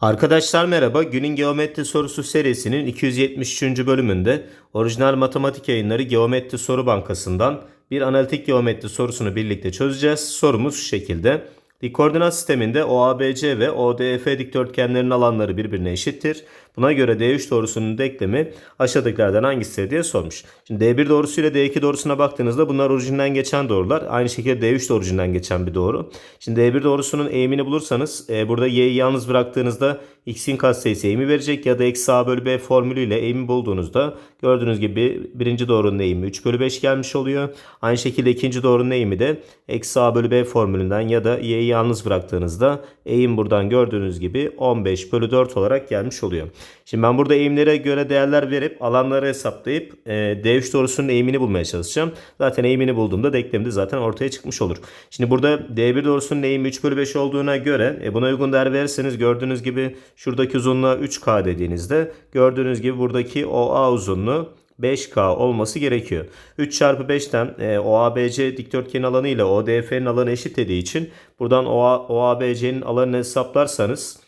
Arkadaşlar merhaba. Günün geometri sorusu serisinin 273. bölümünde orijinal matematik yayınları Geometri Soru Bankası'ndan bir analitik geometri sorusunu birlikte çözeceğiz. Sorumuz şu şekilde. Dik koordinat sisteminde OABC ve ODF dikdörtgenlerin alanları birbirine eşittir. Buna göre D3 doğrusunun denklemi aşağıdakilerden hangisidir diye sormuş. Şimdi D1 doğrusu ile D2 doğrusuna baktığınızda bunlar orijinden geçen doğrular. Aynı şekilde D3 de orijinden geçen bir doğru. Şimdi D1 doğrusunun eğimini bulursanız e, burada y'yi yalnız bıraktığınızda x'in katsayısı eğimi verecek ya da eksi a bölü b formülüyle eğimi bulduğunuzda gördüğünüz gibi birinci doğrunun eğimi 3 bölü 5 gelmiş oluyor. Aynı şekilde ikinci doğrunun eğimi de eksi a bölü b formülünden ya da y'yi yalnız bıraktığınızda eğim buradan gördüğünüz gibi 15 bölü 4 olarak gelmiş oluyor. Şimdi ben burada eğimlere göre değerler verip alanları hesaplayıp e, D3 doğrusunun eğimini bulmaya çalışacağım. Zaten eğimini bulduğumda denklemde de zaten ortaya çıkmış olur. Şimdi burada D1 doğrusunun eğimi 3 bölü 5 olduğuna göre e, buna uygun değer verirseniz gördüğünüz gibi şuradaki uzunluğa 3K dediğinizde gördüğünüz gibi buradaki OA uzunluğu 5K olması gerekiyor. 3 çarpı 5'ten e, OABC dikdörtgenin alanı ile ODF'nin alanı eşit dediği için buradan OA, OABC'nin alanını hesaplarsanız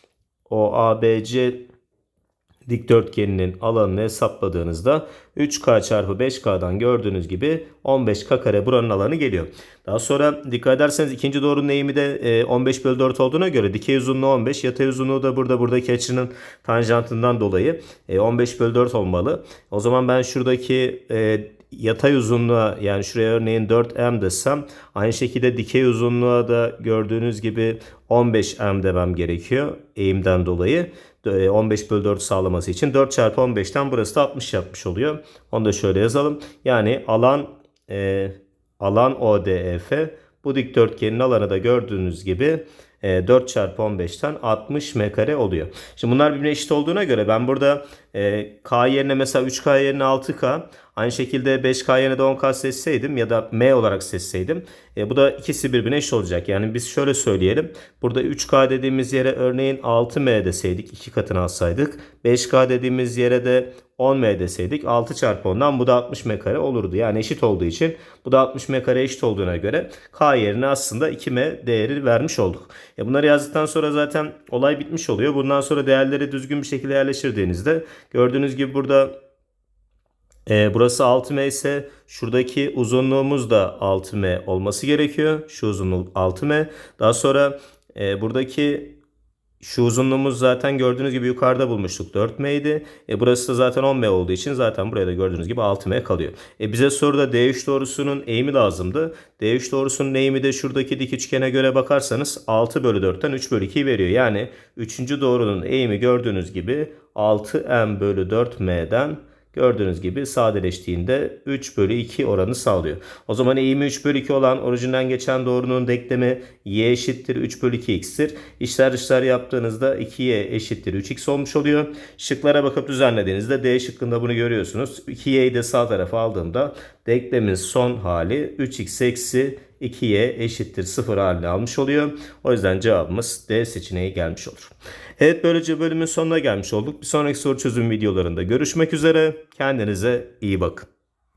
OABC dikdörtgeninin alanını hesapladığınızda 3K çarpı 5K'dan gördüğünüz gibi 15K kare buranın alanı geliyor. Daha sonra dikkat ederseniz ikinci doğrunun eğimi de e, 15 bölü 4 olduğuna göre dikey uzunluğu 15 yatay uzunluğu da burada buradaki açının tanjantından dolayı e, 15 bölü 4 olmalı. O zaman ben şuradaki e, yatay uzunluğa yani şuraya örneğin 4m desem aynı şekilde dikey uzunluğa da gördüğünüz gibi 15m demem gerekiyor eğimden dolayı. 15 bölü 4 sağlaması için 4 çarpı 15'ten burası da 60 yapmış oluyor. Onu da şöyle yazalım. Yani alan e, alan ODF bu dikdörtgenin alanı da gördüğünüz gibi 4 çarpı 15'ten 60 m oluyor. Şimdi bunlar birbirine eşit olduğuna göre ben burada e, K yerine mesela 3K yerine 6K aynı şekilde 5K yerine de 10K seçseydim ya da M olarak seçseydim e, bu da ikisi birbirine eşit olacak. Yani biz şöyle söyleyelim. Burada 3K dediğimiz yere örneğin 6M deseydik 2 katını alsaydık. 5K dediğimiz yere de 10M deseydik 6 çarpı 10'dan bu da 60 M kare olurdu. Yani eşit olduğu için bu da 60 M kare eşit olduğuna göre K yerine aslında 2M değeri vermiş olduk. E bunları yazdıktan sonra zaten olay bitmiş oluyor. Bundan sonra değerleri düzgün bir şekilde yerleştirdiğinizde gördüğünüz gibi burada e, burası 6M ise şuradaki uzunluğumuz da 6M olması gerekiyor. Şu uzunluk 6M. Daha sonra e, buradaki şu uzunluğumuz zaten gördüğünüz gibi yukarıda bulmuştuk 4M idi. E burası da zaten 10M olduğu için zaten buraya da gördüğünüz gibi 6M kalıyor. E bize soruda D3 doğrusunun eğimi lazımdı. D3 doğrusunun eğimi de şuradaki dik üçgene göre bakarsanız 6 bölü 4'ten 3 bölü 2 veriyor. Yani 3. doğrunun eğimi gördüğünüz gibi 6M bölü 4M'den Gördüğünüz gibi sadeleştiğinde 3 bölü 2 oranı sağlıyor. O zaman eğimi 3 bölü 2 olan orijinden geçen doğrunun denklemi y eşittir 3 bölü 2x'tir. İşler dışlar yaptığınızda 2y eşittir 3x olmuş oluyor. Şıklara bakıp düzenlediğinizde D şıkkında bunu görüyorsunuz. 2y'yi de sağ tarafa aldığımda denklemin son hali 3x eksi 2y eşittir 0 halini almış oluyor. O yüzden cevabımız D seçeneği gelmiş olur. Evet böylece bölümün sonuna gelmiş olduk. Bir sonraki soru çözüm videolarında görüşmek üzere. Kendinize iyi bakın.